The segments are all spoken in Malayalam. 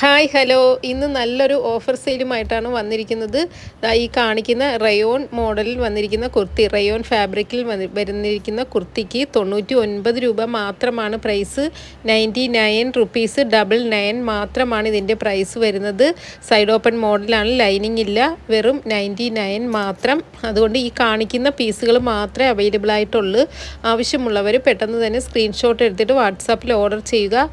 Hi hello. ഇന്ന് നല്ലൊരു ഓഫർ സെയിലുമായിട്ടാണ് വന്നിരിക്കുന്നത്. ഈ കാണിക്കുന്ന റയോൺ മോഡലിൽ വന്നിരിക്കുന്ന കുർത്തി റയോൺ ഫാബ്രിക്കിൽ വരുന്നിരിക്കുന്ന കുർത്തിക്ക് തൊണ്ണൂറ്റി ഒൻപത് രൂപ മാത്രമാണ് price. Ninety nine rupees double nine മാത്രമാണ് ഇതിന്റെ പ്രൈസ് വരുന്നത്. സൈഡ് ഓപ്പൺ മോഡലാണ് ലൈനിങ് ഇല്ല. വെറും നയന്റി നയൻ മാത്രം. അതുകൊണ്ട് ഈ കാണിക്കുന്ന പീസുകൾ മാത്രമേ അവൈലബിൾ ആയിട്ടുള്ളൂ. ആവശ്യമുള്ളവർ പെട്ടെന്ന് തന്നെ സ്ക്രീൻഷോട്ട് എടുത്തിട്ട് വാട്സാപ്പിൽ ഓർഡർ ചെയ്യുക.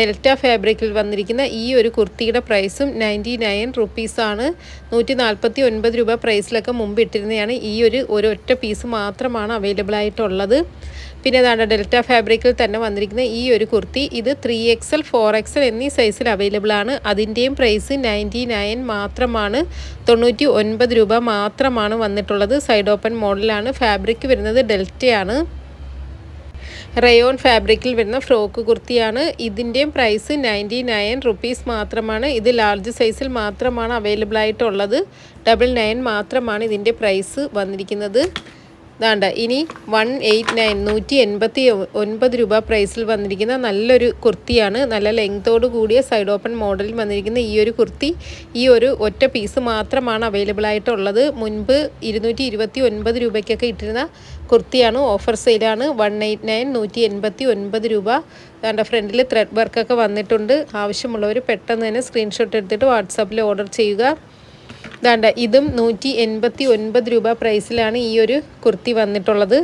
ഡെൽറ്റ ഫാബ്രിക്കിൽ വന്നിരിക്കുന്ന ഈ ഒരു കുർത്തിയുടെ പ്രൈസും നയന്റി നയൻ റുപ്പീസാണ്. നൂറ്റി നാൽപ്പത്തി ഒൻപത് രൂപ പ്രൈസിലൊക്കെ മുമ്പ് ഇട്ടിരുന്നതാണ് ഈ ഒരു ഒരൊറ്റ പീസ് മാത്രമാണ് അവൈലബിൾ ആയിട്ടുള്ളത്. പിന്നെ അതാണ് ഡെൽറ്റ ഫാബ്രിക്കിൽ തന്നെ വന്നിരിക്കുന്ന ഈ ഒരു കുർത്തി. ഇത് ത്രീ എക്സൽ ഫോർ എക്സൽ എന്നീ സൈസിൽ അവൈലബിൾ ആണ്. അതിന്റെയും പ്രൈസ് നയന്റി നയൻ മാത്രമാണ്. തൊണ്ണൂറ്റി ഒൻപത് രൂപ മാത്രമാണ് വന്നിട്ടുള്ളത്. സൈഡ് ഓപ്പൺ മോഡലാണ്. ഫാബ്രിക് വരുന്നത് ഡെൽറ്റയാണ്. റയോൺ ഫാബ്രിക്കിൽ വരുന്ന ഫ്രോക്ക് കുർത്തിയാണ്. ഇതിന്റെയും പ്രൈസ് നയന്റി നയൻ റുപ്പീസ് മാത്രമാണ്. ഇത് ലാർജ് സൈസിൽ മാത്രമാണ് അവൈലബിൾ ആയിട്ടുള്ളത്. ഡബിൾ നയൻ മാത്രമാണ് ഇതിന്റെ പ്രൈസ് വന്നിരിക്കുന്നത്. ദാണ്ട ഇനി വൺ എയ്റ്റ് നയൻ നൂറ്റി എൺപത്തി ഒൻപത് രൂപ പ്രൈസിൽ വന്നിരിക്കുന്ന നല്ലൊരു കുർത്തിയാണ്. നല്ല ലെങ്തോട് കൂടിയ സൈഡ് ഓപ്പൺ മോഡലിൽ വന്നിരിക്കുന്ന ഈ ഒരു കുർത്തി ഈ ഒരു ഒറ്റ പീസ് മാത്രമാണ് അവൈലബിൾ ആയിട്ടുള്ളത്. മുൻപ് ഇരുന്നൂറ്റി ഇരുപത്തി ഒൻപത് രൂപയ്ക്കൊക്കെ ഇട്ടിരുന്ന കുർത്തിയാണ് ഓഫർ സെയിലാണ്. വൺ എയ്റ്റ് നയൻ നൂറ്റി എൺപത്തി ഒൻപത് രൂപ. അതിന്റെ ഫ്രണ്ടിൽ ത്രെഡ് വർക്കൊക്കെ വന്നിട്ടുണ്ട്. ആവശ്യമുള്ളവർ പെട്ടെന്ന് തന്നെ സ്ക്രീൻഷോട്ട് എടുത്തിട്ട് വാട്സാപ്പിൽ ഓർഡർ ചെയ്യുക. ദാണ്ട ഇതും നൂറ്റി എൺപത്തി ഒൻപത് രൂപ പ്രൈസിലാണ് ഈ ഒരു കുർത്തി വന്നിട്ടുള്ളത്.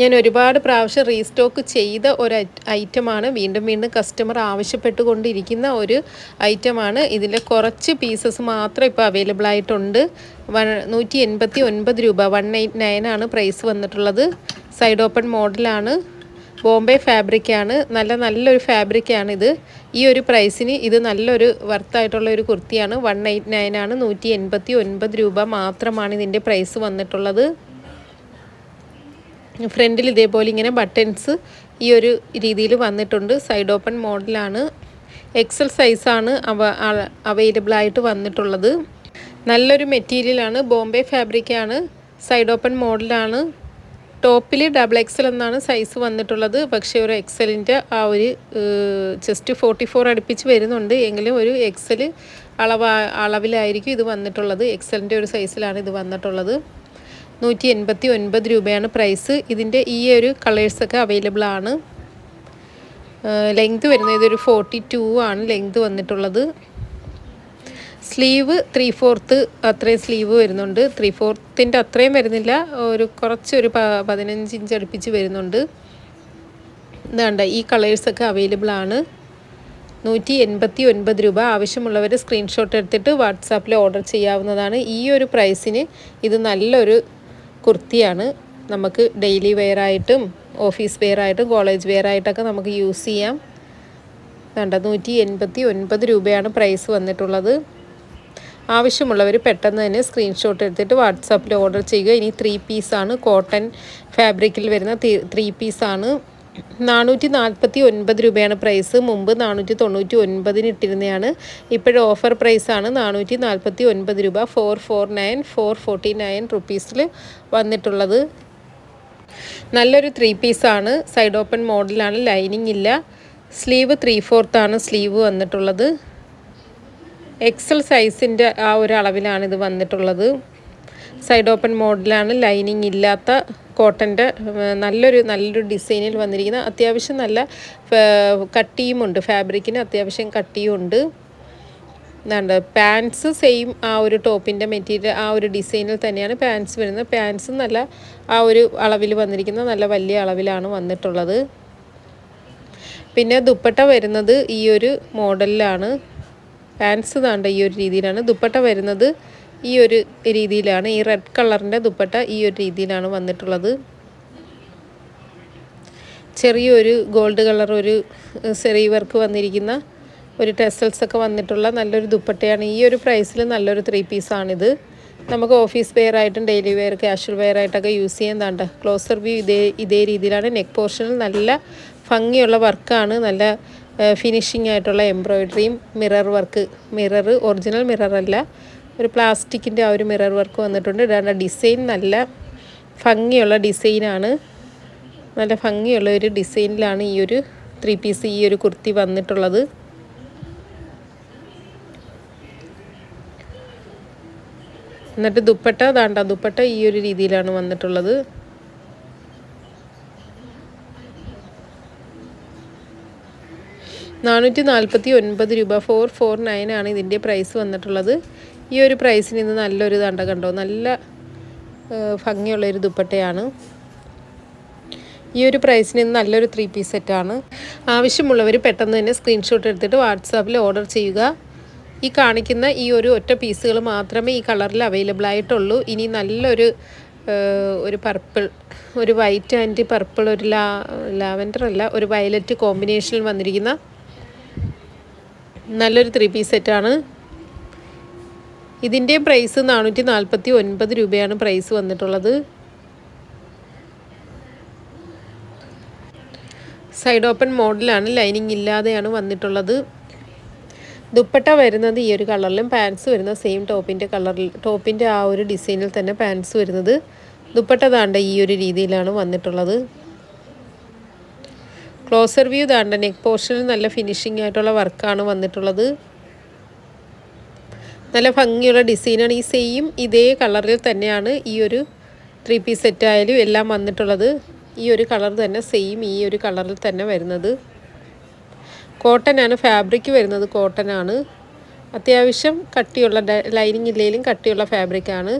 ഞാൻ ഒരുപാട് പ്രാവശ്യം റീസ്റ്റോക്ക് ചെയ്ത ഒരു ഐറ്റമാണ്. വീണ്ടും വീണ്ടും കസ്റ്റമർ ആവശ്യപ്പെട്ടുകൊണ്ടിരിക്കുന്ന ഒരു ഐറ്റമാണ്. ഇതിൽ കുറച്ച് പീസസ് മാത്രം ഇപ്പോൾ അവൈലബിൾ ആയിട്ടുണ്ട്. വൺ നൂറ്റി എൺപത്തി ഒൻപത് രൂപ വൺ എയ്റ്റ് നയനാണ് പ്രൈസ് വന്നിട്ടുള്ളത്. സൈഡ് ഓപ്പൺ മോഡലാണ് ബോംബെ ഫാബ്രിക്കാണ്. നല്ല നല്ലൊരു ഫാബ്രിക്കാണ് ഇത്. ഈ ഒരു പ്രൈസിന് ഇത് നല്ലൊരു വർത്തായിട്ടുള്ള ഒരു കുർത്തിയാണ്. വൺ എയ്റ്റ് നയൻ ആണ് നൂറ്റി എൺപത്തി ഒൻപത് രൂപ മാത്രമാണ് ഇതിന്റെ പ്രൈസ് വന്നിട്ടുള്ളത്. ഫ്രണ്ടിൽ ഇതേപോലെ ഇങ്ങനെ ബട്ടൺസ് ഈ ഒരു രീതിയിൽ വന്നിട്ടുണ്ട്. സൈഡ് ഓപ്പൺ മോഡലാണ്. എക്സൽ സൈസാണ് അവ അവൈലബിൾ ആയിട്ട് വന്നിട്ടുള്ളത്. നല്ലൊരു മെറ്റീരിയലാണ്. ബോംബെ ഫാബ്രിക്കാണ്. സൈഡ് ഓപ്പൺ മോഡലാണ്. ടോപ്പിൽ ഡബിൾ എക്സൽ എന്നാണ് സൈസ് വന്നിട്ടുള്ളത്. പക്ഷേ ഒരു എക്സലിന്റെ ആ ഒരു ജസ്റ്റ് ഫോർട്ടി ഫോർ അടുപ്പിച്ച് വരുന്നുണ്ട്. എങ്കിലും ഒരു എക്സൽ അളവ് അളവിലായിരിക്കും ഇത് വന്നിട്ടുള്ളത്. എക്സലിന്റെ ഒരു സൈസിലാണ് ഇത് വന്നിട്ടുള്ളത്. നൂറ്റി എൺപത്തി ഒൻപത് രൂപയാണ് പ്രൈസ് ഇതിന്റെ ഈ ഒരു കളേഴ്സൊക്കെ അവൈലബിൾ ആണ്. ലെങ്ത് വരുന്നത് ഇതൊരു ഫോർട്ടി ടു ആണ് ലെങ്ത് വന്നിട്ടുള്ളത്. സ്ലീവ് ത്രീ ഫോർത്ത് അത്രയും സ്ലീവ് വരുന്നുണ്ട്. ത്രീ ഫോർത്തിന്റെ അത്രയും വരുന്നില്ല. ഒരു കുറച്ചൊരു പതിനഞ്ച് ഇഞ്ച് അടുപ്പിച്ച് വരുന്നുണ്ട്. ഇതാണ്ട ഈ കളേഴ്സൊക്കെ അവൈലബിൾ ആണ്. നൂറ്റി എൺപത്തി ഒൻപത് രൂപ. ആവശ്യമുള്ളവർ സ്ക്രീൻഷോട്ട് എടുത്തിട്ട് വാട്സാപ്പിൽ ഓർഡർ ചെയ്യാവുന്നതാണ്. ഈ ഒരു പ്രൈസിന് ഇത് നല്ലൊരു കുർത്തിയാണ്. നമുക്ക് ഡെയിലി വെയർ ആയിട്ടും ഓഫീസ് വെയർ ആയിട്ടും കോളേജ് വെയർ ആയിട്ടൊക്കെ നമുക്ക് യൂസ് ചെയ്യാം. വേണ്ട നൂറ്റി എൺപത്തി ഒൻപത് രൂപയാണ് പ്രൈസ് വന്നിട്ടുള്ളത്. ആവശ്യമുള്ളവർ പെട്ടെന്ന് തന്നെ സ്ക്രീൻഷോട്ട് എടുത്തിട്ട് വാട്സാപ്പിൽ ഓർഡർ ചെയ്യുക. ഇനി ത്രീ പീസാണ് കോട്ടൺ ഫാബ്രിക്കിൽ വരുന്ന ത്രീ പീസാണ് നാനൂറ്റി നാൽപ്പത്തി ഒൻപത് രൂപയാണ് പ്രൈസ് മുമ്പ് നാനൂറ്റി തൊണ്ണൂറ്റി ഒൻപതിന് ഇട്ടിരുന്നതാണ് ഇപ്പോഴും ഓഫർ പ്രൈസാണ് നാനൂറ്റി നാൽപ്പത്തി ഒൻപത് രൂപ four four nine four forty nine റുപ്പീസിൽ വന്നിട്ടുള്ളത്. നല്ലൊരു ത്രീ പീസാണ് സൈഡ് ഓപ്പൺ മോഡലാണ് ലൈനിങ് ഇല്ല. സ്ലീവ് ത്രീ ഫോർത്താണ് സ്ലീവ് വന്നിട്ടുള്ളത്. എക്സൽ സൈസിന്റെ ആ ഒരു അളവിലാണ് ഇത് വന്നിട്ടുള്ളത്. സൈഡ് ഓപ്പൺ മോഡലാണ് ലൈനിങ് ഇല്ലാത്ത കോട്ടന്റെ നല്ലൊരു നല്ലൊരു ഡിസൈനിൽ വന്നിരിക്കുന്ന അത്യാവശ്യം നല്ല കട്ടിയുമുണ്ട്. ഫാബ്രിക്കിന് അത്യാവശ്യം കട്ടിയുമുണ്ട് എന്താണ് പാൻസ് സെയിം ആ ഒരു ടോപ്പിന്റെ മെറ്റീരിയൽ ആ ഒരു ഡിസൈനിൽ തന്നെയാണ് പാൻസ് വരുന്നത്. പാൻസ് നല്ല ആ ഒരു അളവിൽ വന്നിരിക്കുന്ന നല്ല വലിയ അളവിലാണ് വന്നിട്ടുള്ളത്. പിന്നെ ദുപ്പട്ട വരുന്നത് ഈ ഒരു മോഡലിലാണ് പാൻസ് താണ്ട ഈ ഒരു രീതിയിലാണ്. ദുപ്പട്ട വരുന്നത് ഈ ഒരു രീതിയിലാണ്. ഈ റെഡ് കളറിന്റെ ദുപ്പട്ട ഈ ഒരു രീതിയിലാണ് വന്നിട്ടുള്ളത്. ചെറിയൊരു ഗോൾഡ് കളർ ഒരു സെറി വർക്ക് വന്നിരിക്കുന്ന ഒരു ടെസൽസ് ഒക്കെ വന്നിട്ടുള്ള നല്ലൊരു ദുപ്പട്ടയാണ്. ഈ ഒരു പ്രൈസിൽ നല്ലൊരു ത്രീ പീസാണിത് നമുക്ക് ഓഫീസ് വെയർ ആയിട്ടും ഡെയിലി വെയർ കാഷ്വൽ വെയർ ആയിട്ടൊക്കെ യൂസ് ചെയ്യുന്നതാണ്ട് താണ്ട. ക്ലോസർ വ്യൂ ഇതേ ഇതേ രീതിയിലാണ്. നെക്ക് പോർഷനിൽ നല്ല ഭംഗിയുള്ള വർക്കാണ് നല്ല ഫിനിഷിംഗ് ആയിട്ടുള്ള എംബ്രോയിഡറിയും മിറർ വർക്ക് മിറർ ഒറിജിനൽ മിററല്ല ഒരു പ്ലാസ്റ്റിക്കിന്റെ ആ ഒരു മിറർ വർക്ക് വന്നിട്ടുണ്ട്. ഇതാണ് ഡിസൈൻ നല്ല ഭംഗിയുള്ള ഡിസൈനാണ് നല്ല ഭംഗിയുള്ള ഒരു ഡിസൈനിലാണ് ഈ ഒരു ത്രീ പീസ് ഈ ഒരു കുർത്തി വന്നിട്ടുള്ളത്. എന്നിട്ട് ദുപ്പട്ട ദാണ്ട ദുപ്പട്ട ഈ ഒരു രീതിയിലാണ് വന്നിട്ടുള്ളത്. നാനൂറ്റി നാൽപ്പത്തി ഒൻപത് രൂപ. ഫോർ ഫോർ നയൻ ആണ് ഇതിന്റെ പ്രൈസ് വന്നിട്ടുള്ളത്. ഈ ഒരു പ്രൈസിന് ഇന്ന് നല്ലൊരു ദണ്ട കണ്ടോ? നല്ല ഭംഗിയുള്ളൊരു ദുപ്പട്ടയാണ്. ഈ ഒരു പ്രൈസിന് ഇന്ന് നല്ലൊരു ത്രീ പീസ് സെറ്റാണ്. ആവശ്യമുള്ളവർ പെട്ടെന്ന് തന്നെ സ്ക്രീൻഷോട്ട് എടുത്തിട്ട് വാട്സാപ്പിൽ ഓർഡർ ചെയ്യുക. ഈ കാണിക്കുന്ന ഈ ഒരു ഒറ്റ പീസുകൾ മാത്രമേ ഈ കളറിൽ അവൈലബിൾ ആയിട്ടുള്ളൂ. ഇനി നല്ലൊരു ഒരു പർപ്പിൾ ഒരു വൈറ്റ് ആൻഡ് പർപ്പിൾ ഒരു ലാ ലാവൻഡർ അല്ല ഒരു വയലറ്റ് കോമ്പിനേഷനിൽ വന്നിരിക്കുന്ന നല്ലൊരു ത്രീ പീസ് സെറ്റാണ് ഇതിന്റെ പ്രൈസ് നാനൂറ്റി നാൽപ്പത്തി ഒൻപത് രൂപയാണ് പ്രൈസ് വന്നിട്ടുള്ളത്. സൈഡ് ഓപ്പൺ മോഡലാണ് ലൈനിങ് ഇല്ലാതെയാണ് വന്നിട്ടുള്ളത്. ദുപ്പട്ട വരുന്നത് ഈ ഒരു കളറിലും പാൻസ് വരുന്ന സെയിം ടോപ്പിന്റെ കളറിൽ ടോപ്പിന്റെ ആ ഒരു ഡിസൈനിൽ തന്നെ പാൻസ് വരുന്നത്. ദുപ്പട്ട താണ്ട ഈ ഒരു രീതിയിലാണ് വന്നിട്ടുള്ളത്. ക്ലോസർ വ്യൂ താണ്ട നെക്ക് പോർഷനിൽ നല്ല ഫിനിഷിംഗ് ആയിട്ടുള്ള വർക്കാണ് വന്നിട്ടുള്ളത്. നല്ല ഭംഗിയുള്ള ഡിസൈനാണ് ഈ സെയിം ഇതേ കളറിൽ തന്നെയാണ് ഈ ഒരു ത്രീ പീസ് സെറ്റായാലും എല്ലാം വന്നിട്ടുള്ളത്. ഈ ഒരു കളർ തന്നെ സെയിം ഈ ഒരു കളറിൽ തന്നെ വരുന്നത്. കോട്ടൺ ആണ് ഫാബ്രിക് വരുന്നത് കോട്ടൺ ആണ്. അത്യാവശ്യം കട്ടിയുള്ള ലൈനിങ് ഇല്ലെങ്കിലും കട്ടിയുള്ള ഫാബ്രിക്കാണ്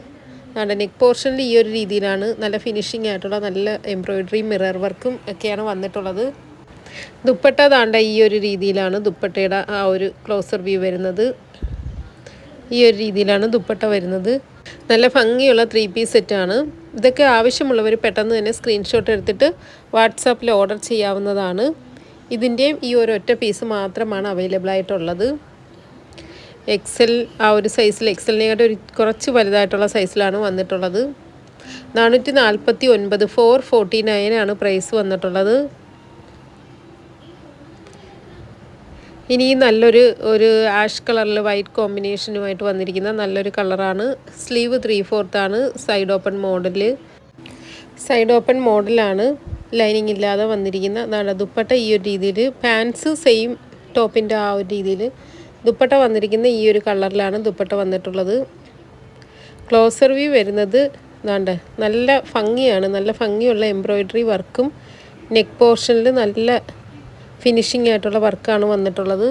അതുകൊണ്ട് നെക്ക് പോർഷനിൽ ഈ ഒരു രീതിയിലാണ് നല്ല ഫിനിഷിംഗ് ആയിട്ടുള്ള നല്ല എംബ്രോയിഡറി മിറർ വർക്കും ഒക്കെയാണ് വന്നിട്ടുള്ളത്. ദുപ്പട്ട താണ്ട ഈ ഒരു രീതിയിലാണ് ദുപ്പട്ടയുടെ ആ ഒരു ക്ലോസർ വ്യൂ വരുന്നത്. ഈ ഒരു രീതിയിലാണ് ദുപ്പട്ട വരുന്നത്. നല്ല ഭംഗിയുള്ള ത്രീ പീസ് സെറ്റാണ് ഇതൊക്കെ ആവശ്യമുള്ളവർ പെട്ടെന്ന് തന്നെ സ്ക്രീൻഷോട്ട് എടുത്തിട്ട് വാട്സാപ്പിൽ ഓർഡർ ചെയ്യാവുന്നതാണ്. ഇതിന്റെയും ഈ ഒരു ഒറ്റ പീസ് മാത്രമാണ് അവൈലബിൾ ആയിട്ടുള്ളത്. എക്സൽ ആ ഒരു സൈസിൽ എക്സലിനെക്കാട്ട് ഒരു കുറച്ച് വലുതായിട്ടുള്ള സൈസിലാണ് വന്നിട്ടുള്ളത്. നാനൂറ്റി നാൽപ്പത്തി ഒൻപത് ഫോർ ഫോർട്ടി നയനാണ് പ്രൈസ് വന്നിട്ടുള്ളത്. ഇനി നല്ലൊരു ഒരു ആഷ് കളറിൽ വൈറ്റ് കോമ്പിനേഷനുമായിട്ട് വന്നിരിക്കുന്ന നല്ലൊരു കളറാണ് sleeve three ഫോർത്താണ് side open model side open മോഡലാണ് ലൈനിങ് ഇല്ലാതെ വന്നിരിക്കുന്ന അതാണ് ദുപ്പട്ട ഈ ഒരു രീതിയിൽ പാൻസ് സെയിം ടോപ്പിന്റെ ആ ഒരു രീതിയിൽ ദുപ്പട്ട വന്നിരിക്കുന്ന ഈ ഒരു കളറിലാണ് ദുപ്പട്ട വന്നിട്ടുള്ളത്. ക്ലോസർ വ്യൂ വരുന്നത് വേണ്ട നല്ല ഭംഗിയാണ് നല്ല ഭംഗിയുള്ള എംബ്രോയ്ഡറി വർക്കും നെക്ക് പോർഷനിൽ നല്ല ഫിനിഷിംഗ് ആയിട്ടുള്ള വർക്കാണ് വന്നിട്ടുള്ളത്.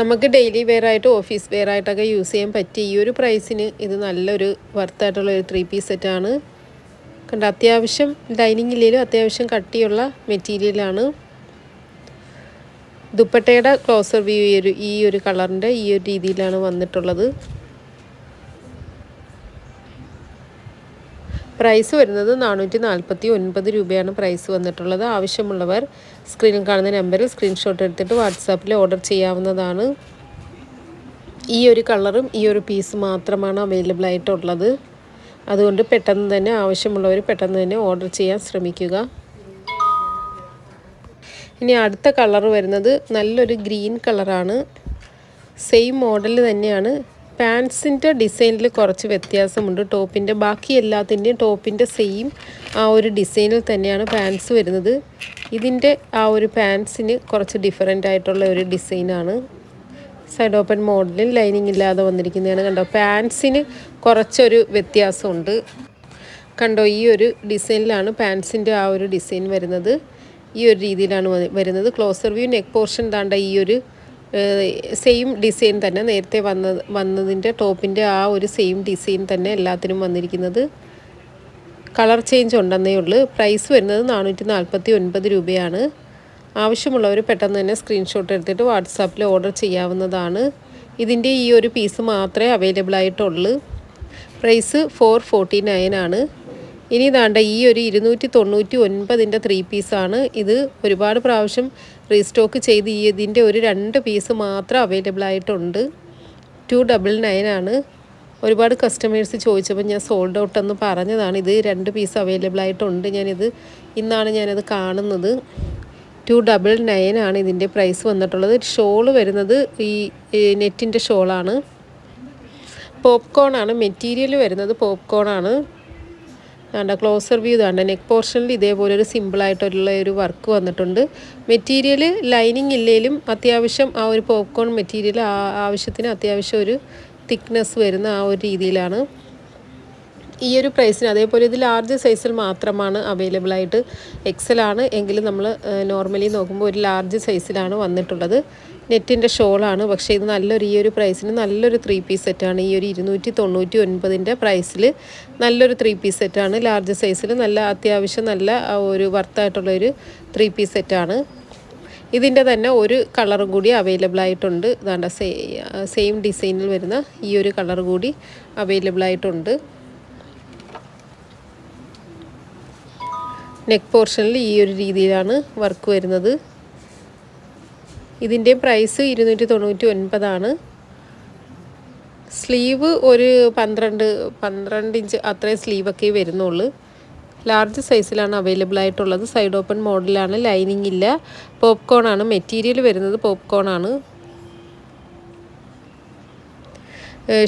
നമുക്ക് ഡെയിലി വെയർ ആയിട്ട് ഓഫീസ് വെയർ ആയിട്ടൊക്കെ യൂസ് ചെയ്യാൻ പറ്റിയ ഈ ഒരു പ്രൈസിന് ഇത് നല്ലൊരു വർത്തായിട്ടുള്ള ഒരു ത്രീ പീസ് സെറ്റാണ് കണ്ട അത്യാവശ്യം ഡൈനിങ് ഇല്ലെങ്കിലും അത്യാവശ്യം കട്ടിയുള്ള മെറ്റീരിയലാണ് ദുപ്പട്ടയുടെ ക്ലോസർ വ്യൂ ഈ ഒരു ഈ ഒരു കളറിന്റെ ഈ ഒരു രീതിയിലാണ് വന്നിട്ടുള്ളത്. പ്രൈസ് വരുന്നത് നാനൂറ്റി നാൽപ്പത്തി ഒൻപത് രൂപയാണ് പ്രൈസ് വന്നിട്ടുള്ളത്. ആവശ്യമുള്ളവർ സ്ക്രീനിൽ കാണുന്ന നമ്പറിൽ സ്ക്രീൻഷോട്ട് എടുത്തിട്ട് വാട്സാപ്പിൽ ഓർഡർ ചെയ്യാവുന്നതാണ്. ഈ ഒരു കളറും ഈ ഒരു പീസ് മാത്രമാണ് അവൈലബിൾ ആയിട്ടുള്ളത്. അതുകൊണ്ട് പെട്ടെന്ന് തന്നെ ആവശ്യമുള്ളവർ പെട്ടെന്ന് തന്നെ ഓർഡർ ചെയ്യാൻ ശ്രമിക്കുക. ഇനി അടുത്ത കളർ വരുന്നത് നല്ലൊരു ഗ്രീൻ കളറാണ് സെയിം മോഡൽ തന്നെയാണ്. പാൻസിന്റെ ഡിസൈനിൽ കുറച്ച് വ്യത്യാസമുണ്ട്. ടോപ്പിന്റെ ബാക്കി എല്ലാത്തിന്റെയും ടോപ്പിന്റെ സെയിം ആ ഒരു ഡിസൈനിൽ തന്നെയാണ് പാൻസ് വരുന്നത്. ഇതിന്റെ ആ ഒരു പാൻസിന് കുറച്ച് ഡിഫറെന്റ് ആയിട്ടുള്ള ഒരു ഡിസൈനാണ്. സൈഡ് ഓപ്പൺ മോഡലിൽ ലൈനിങ് ഇല്ലാതെ വന്നിരിക്കുന്നതാണ് കണ്ടോ. പാൻസിന് കുറച്ചൊരു വ്യത്യാസമുണ്ട്. കണ്ടോ ഈ ഒരു ഡിസൈനിലാണ് പാൻസിന്റെ ആ ഒരു ഡിസൈൻ വരുന്നത്. ഈ ഒരു രീതിയിലാണ് വരുന്നത്. ക്ലോസർ വ്യൂ നെക്ക് പോർഷൻ താണ്ട ഈ ഒരു സെയിം ഡിസൈൻ തന്നെ നേരത്തെ വന്ന വന്നതിന്റെ ടോപ്പിന്റെ ആ ഒരു സെയിം ഡിസൈൻ തന്നെ എല്ലാത്തിനും വന്നിരിക്കുന്നത്. കളർ ചേഞ്ച് ഉണ്ടെന്നേ ഉള്ളൂ. പ്രൈസ് വരുന്നത് നാനൂറ്റി നാൽപ്പത്തി ഒൻപത് രൂപയാണ്. ആവശ്യമുള്ളവർ പെട്ടെന്ന് തന്നെ സ്ക്രീൻഷോട്ട് എടുത്തിട്ട് വാട്സാപ്പിൽ ഓർഡർ ചെയ്യാവുന്നതാണ്. ഇതിന്റെ ഈ ഒരു പീസ് മാത്രമേ അവൈലബിൾ ആയിട്ടുള്ളൂ. പ്രൈസ് ഫോർ ഫോർട്ടി നയൻ ആണ്. ഇനി ഇതാണ്ട് ഈ ഒരു ഇരുന്നൂറ്റി തൊണ്ണൂറ്റി ഒൻപതിന്റെ ത്രീ പീസാണ് ഇത് ഒരുപാട് പ്രാവശ്യം റീസ്റ്റോക്ക് ചെയ്ത് ഈ ഇതിന്റെ ഒരു രണ്ട് പീസ് മാത്രം അവൈലബിൾ ആയിട്ടുണ്ട്. ടു ഡബിൾ നയൻ ആണ്. ഒരുപാട് കസ്റ്റമേഴ്സ് ചോദിച്ചപ്പോൾ ഞാൻ സോൾഡ് ഔട്ട് എന്ന് പറഞ്ഞതാണ്. ഇത് രണ്ട് പീസ് അവൈലബിൾ ആയിട്ടുണ്ട്. ഞാനിത് ഇന്നാണ് ഞാനത് കാണുന്നത്. ടു ഡബിൾ നയൻ ആണ് ഇതിന്റെ പ്രൈസ് വന്നിട്ടുള്ളത്. ഷോൾ വരുന്നത് ഈ നെറ്റിന്റെ ഷോളാണ്. പോപ്കോൺ ആണ്. മെറ്റീരിയൽ വരുന്നത് പോപ്കോൺ ആണ്. വേണ്ട ക്ലോസർ വ്യൂ ഇതാണ്ട് നെക്ക് പോർഷനിൽ ഇതേപോലെ ഒരു സിമ്പിളായിട്ടുള്ള ഒരു വർക്ക് വന്നിട്ടുണ്ട്. മെറ്റീരിയൽ ലൈനിങ് ഇല്ലെങ്കിലും അത്യാവശ്യം ആ ഒരു പോപ്കോൺ മെറ്റീരിയൽ ആവശ്യത്തിന് അത്യാവശ്യം ഒരു തിക്നെസ് വരുന്ന ആ ഒരു രീതിയിലാണ്. ഈ ഒരു പ്രൈസിന് അതേപോലെ ഇത് ലാർജ് സൈസിൽ മാത്രമാണ് അവൈലബിൾ ആയിട്ട്. എക്സലാണ് എങ്കിലും നമ്മൾ നോർമലി നോക്കുമ്പോൾ ഒരു ലാർജ് സൈസിലാണ് വന്നിട്ടുള്ളത്. നെറ്റിന്റെ ഷോളാണ്. പക്ഷേ ഇത് നല്ലൊരു ഈ ഒരു പ്രൈസിന് നല്ലൊരു ത്രീ പീസ് സെറ്റാണ് ഈ ഒരു ഇരുന്നൂറ്റി തൊണ്ണൂറ്റി ഒൻപതിന്റെ പ്രൈസിൽ നല്ലൊരു ത്രീ പീസ് സെറ്റാണ് ലാർജ് സൈസിൽ നല്ല അത്യാവശ്യം നല്ല ഒരു വർത്തായിട്ടുള്ളൊരു ത്രീ പീസ് സെറ്റാണ് ഇതിന്റെ തന്നെ ഒരു കളറും കൂടി അവൈലബിൾ ആയിട്ടുണ്ട്. ഇതാണ്ട സെയിം ഡിസൈനിൽ വരുന്ന ഈ ഒരു കളർ കൂടി അവൈലബിൾ ആയിട്ടുണ്ട്. നെക്ക് പോർഷനിൽ ഈ ഒരു രീതിയിലാണ് വർക്ക് വരുന്നത്. ഇതിന്റെ പ്രൈസ് ഇരുന്നൂറ്റി തൊണ്ണൂറ്റി ഒൻപതാണ് സ്ലീവ് ഒരു പന്ത്രണ്ട് പന്ത്രണ്ട് ഇഞ്ച് അത്രയും സ്ലീവൊക്കെ വരുന്നുള്ളൂ. ലാർജ് സൈസിലാണ് അവൈലബിൾ ആയിട്ടുള്ളത് സൈഡ് ഓപ്പൺ മോഡലാണ് ലൈനിങ് ഇല്ല പോപ്കോൺ ആണ് മെറ്റീരിയൽ വരുന്നത് പോപ്കോൺ ആണ്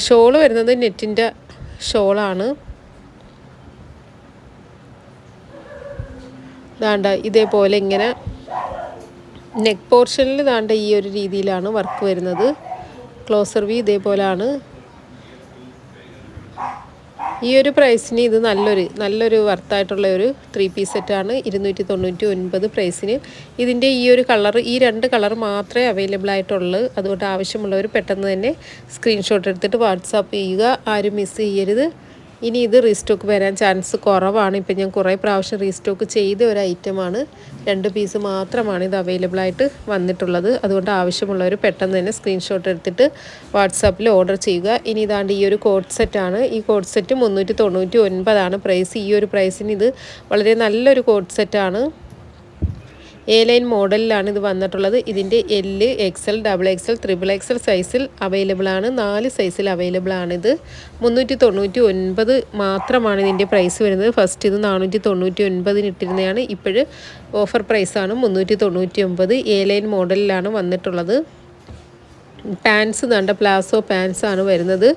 ഷോൾ വരുന്നത് നെറ്റിന്റെ ഷോളാണ്. ദാണ്ട ഇതേപോലെ ഇങ്ങനെ നെക്ക് പോർഷനിൽ താണ്ട ഈ ഒരു രീതിയിലാണ് വർക്ക് വരുന്നത്. ക്ലോസർ വി ഇതേപോലാണ്. ഈ ഒരു പ്രൈസിന് ഇത് നല്ലൊരു നല്ലൊരു വർത്തായിട്ടുള്ള ഒരു ത്രീ പീസ് സെറ്റാണ്. ഇരുന്നൂറ്റി തൊണ്ണൂറ്റി ഒൻപത് പ്രൈസിന്. ഇതിന്റെ ഈ ഒരു കളർ ഈ രണ്ട് കളർ മാത്രമേ അവൈലബിൾ ആയിട്ടുള്ളൂ. അതുകൊണ്ട് ആവശ്യമുള്ളവർ പെട്ടെന്ന് തന്നെ സ്ക്രീൻഷോട്ട് എടുത്തിട്ട് വാട്സാപ്പ് ചെയ്യുക. ആരും മിസ് ചെയ്യരുത്. ഇനി ഇത് റീസ്റ്റോക്ക് വരാൻ ചാൻസ് കുറവാണ്. ഇപ്പം ഞാൻ കുറേ പ്രാവശ്യം റീസ്റ്റോക്ക് ചെയ്ത ഒരു ഐറ്റമാണ്. രണ്ട് പീസ് മാത്രമാണ് ഇത് അവൈലബിൾ ആയിട്ട് വന്നിട്ടുള്ളത്. അതുകൊണ്ട് ആവശ്യമുള്ളവർ പെട്ടെന്ന് തന്നെ സ്ക്രീൻഷോട്ട് എടുത്തിട്ട് വാട്സാപ്പിൽ ഓർഡർ ചെയ്യുക. ഇനി ഇതാണ്ട് ഈ ഒരു കോഡ് സെറ്റാണ് ഈ കോഡ് സെറ്റ് മുന്നൂറ്റി തൊണ്ണൂറ്റി ഒൻപതാണ് പ്രൈസ് ഈ ഒരു പ്രൈസിന് ഇത് വളരെ നല്ലൊരു കോഡ് സെറ്റാണ് എ ലൈൻ മോഡലിലാണ് ഇത് വന്നിട്ടുള്ളത്. ഇതിന്റെ L XL double XL triple XL സൈസിൽ അവൈലബിൾ ആണ് നാല് സൈസിൽ അവൈലബിൾ ആണിത് മുന്നൂറ്റി തൊണ്ണൂറ്റി ഒൻപത് മാത്രമാണ് ഇതിന്റെ പ്രൈസ് വരുന്നത്. ഫസ്റ്റ് ഇത് നാനൂറ്റി തൊണ്ണൂറ്റി ഒൻപതിന് ഇട്ടിരുന്നതാണ്. ഇപ്പോഴ് ഓഫർ പ്രൈസാണ് മുന്നൂറ്റി തൊണ്ണൂറ്റി ഒമ്പത് എ ലൈൻ മോഡലിലാണ് വന്നിട്ടുള്ളത് പാൻസ് നല്ല പ്ലാസോ പാൻസാണ് വരുന്നത്.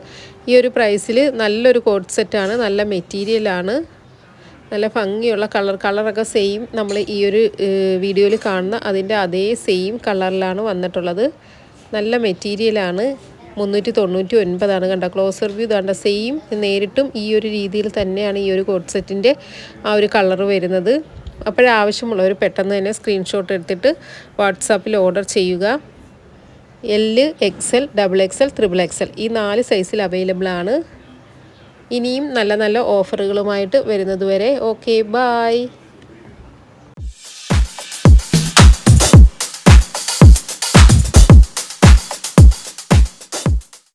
ഈ ഒരു പ്രൈസിൽ നല്ലൊരു കോട്ട് സെറ്റാണ് നല്ല മെറ്റീരിയലാണ് നല്ല ഭംഗിയുള്ള കളർ കളറൊക്കെ സെയിം നമ്മൾ ഈ ഒരു വീഡിയോയിൽ കാണുന്ന അതിന്റെ അതേ സെയിം കളറിലാണ് വന്നിട്ടുള്ളത്. നല്ല മെറ്റീരിയലാണ് മുന്നൂറ്റി തൊണ്ണൂറ്റി ഒൻപതാണ് കണ്ട? ക്ലോസർ വ്യൂ കണ്ട സെയിം നേരിട്ടും ഈ ഒരു രീതിയിൽ തന്നെയാണ് ഈ ഒരു കോട്ട് സെറ്റിന്റെ ആ ഒരു കളർ വരുന്നത്. അപ്പോഴാവശ്യമുള്ളവർ പെട്ടെന്ന് തന്നെ സ്ക്രീൻഷോട്ട് എടുത്തിട്ട് വാട്സാപ്പിൽ ഓർഡർ ചെയ്യുക. L L double X XL triple L ഈ നാല് സൈസിൽ അവൈലബിൾ ആണ്. ഇനിയും നല്ല നല്ല ഓഫറുകളുമായിട്ട് വരുന്നതുവരെ ഓക്കെ ബായ്